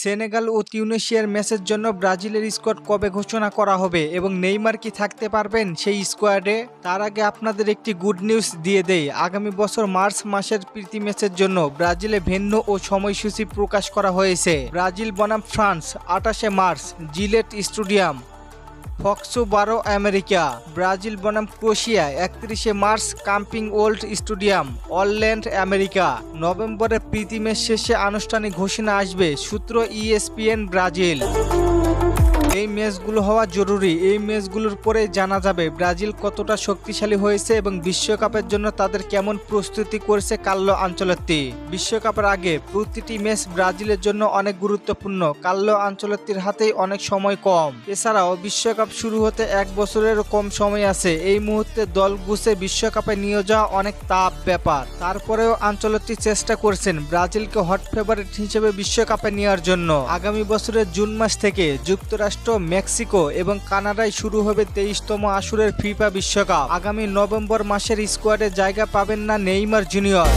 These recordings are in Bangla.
সেনেগাল ও তিউনেশিয়ার ম্যাচের জন্য ব্রাজিলের স্কোয়াড কবে ঘোষণা করা হবে এবং নেইমার কি থাকতে পারবেন সেই স্কোয়াডে? তার আগে আপনাদের একটি গুড নিউজ দিয়ে দেই। আগামী বছর মার্চ মাসের প্রীতি ম্যাচের জন্য ব্রাজিলে ভিন্ন ও সময়সূচি প্রকাশ করা হয়েছে। ব্রাজিল বনাম ফ্রান্স আটাশে মার্চ, জিলেট স্টেডিয়াম। ফক্সো বারো আমেরিকা, ব্রাজিল বনাম ক্রোশিয়া একত্রিশে March camping world stadium, Orlando America. নভেম্বরে প্রীতি ম্যাচ শেষে আনুষ্ঠানিক ঘোষণা আসবে সূত্র ইএসপিএন ব্রাজিল। এই ম্যাচগুলো হওয়া জরুরি। এই ম্যাচগুলোর পরে জানা যাবে ব্রাজিল কতটা শক্তিশালী হয়েছে এবং বিশ্বকাপের জন্য তাদের কেমন প্রস্তুতি করেছে কাল্লো আঞ্চলত্তি। বিশ্বকাপের আগে প্রতিটি ম্যাচ ব্রাজিলের জন্য অনেক গুরুত্বপূর্ণ। কাল্লো আঞ্চলত্তির হাতেই অনেক সময় কম। এছাড়াও বিশ্বকাপ শুরু হতে এক বছরেরও কম সময় আছে। এই মুহূর্তে দল গুছে বিশ্বকাপে নিয়ে যাওয়া অনেক তাপ ব্যাপার। তারপরেও আঞ্চলত্তি চেষ্টা করছেন ব্রাজিলকে হট ফেভারিট হিসেবে বিশ্বকাপে নেওয়ার জন্য। আগামী বছরের জুন মাস থেকে যুক্তরাষ্ট্র মেক্সিকো এবং কানাডায় শুরু হবে তেইশতম আসরের ফিফা বিশ্বকাপ। আগামী নভেম্বর মাসের স্কোয়াডে জায়গা পাবেন না নেইমার জুনিয়র।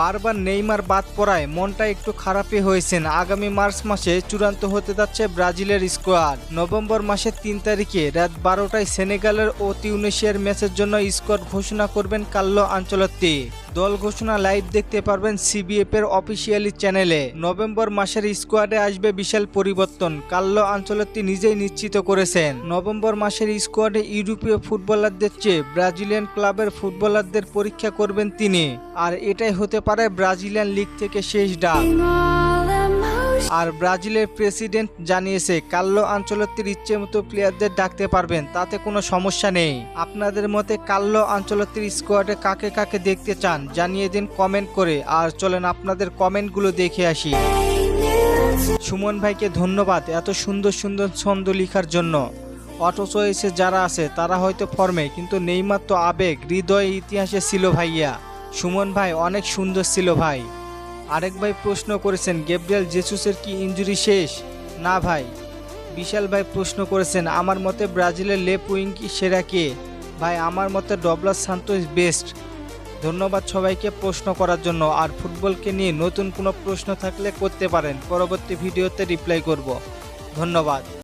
বারবার নেইমার বাদ পড়ায় মনটা একটু খারাপই হয়েছেন আগামী মার্চ মাসে চূড়ান্ত হতে যাচ্ছে ব্রাজিলের স্কোয়াড। নভেম্বর মাসের তিন তারিখে রাত বারোটায় সেনেগালের ও তিউনেশিয়ার ম্যাচের জন্য স্কোয়াড ঘোষণা করবেন কাল্লো আঞ্চলত্তি। দল ঘোষণা লাইভ দেখতে পারবেন সিবিএফ এর অফিসিয়ালি চ্যানেলে নভেম্বর মাসের স্কোয়াডে আসবে বিশাল পরিবর্তন, কাল্লো আঞ্চলত্তি নিজেই নিশ্চিত করেছেন। নভেম্বর মাসের স্কোয়াডে ইউরোপীয় ফুটবলারদের চেয়ে ব্রাজিলিয়ান ক্লাবের ফুটবলারদের পরীক্ষা করবেন তিনি। আর এটাই হতে পারে ব্রাজিলিয়ান লিগ থেকে শেষ ডাক। আর ব্রাজিলের প্রেসিডেন্ট জানিয়েছে কাল্লো আঞ্চলত্তির ইচ্ছে মতো প্লেয়ারদের ডাকতে পারবেন, তাতে কোনো সমস্যা নেই। আপনাদের মতে কাল্লো আঞ্চলত্তির স্কোয়াডে কাকে কাকে দেখতে চান, জানিয়ে দিন কমেন্ট করে। আর চলেন আপনাদের কমেন্টগুলো দেখে আসি। সুমন ভাইকে ধন্যবাদ এত সুন্দর সুন্দর ছন্দ লেখার জন্য। অটো চয়েসে যারা আছে, তারা হয়তো ফর্মে কিন্তু নেইমার তো আবেগ, হৃদয় ইতিহাসে ছিল ভাইয়া। সুমন ভাই, অনেক সুন্দর ছিল ভাই। আরেক ভাই প্রশ্ন করেছেন, গেব্রিয়াল জেসুসের কি ইঞ্জুরি শেষ? না ভাই। বিশাল ভাই প্রশ্ন করেছেন, আমার মতে ব্রাজিলের লেপ উইং সেরা কে? ভাই, আমার মতে ডবলাস সান্তোস বেস্ট। ধন্যবাদ সবাইকে প্রশ্ন করার জন্য। আর ফুটবলকে নিয়ে নতুন কোনো প্রশ্ন থাকলে করতে পারেন। পরবর্তী ভিডিওতে রিপ্লাই করব। ধন্যবাদ।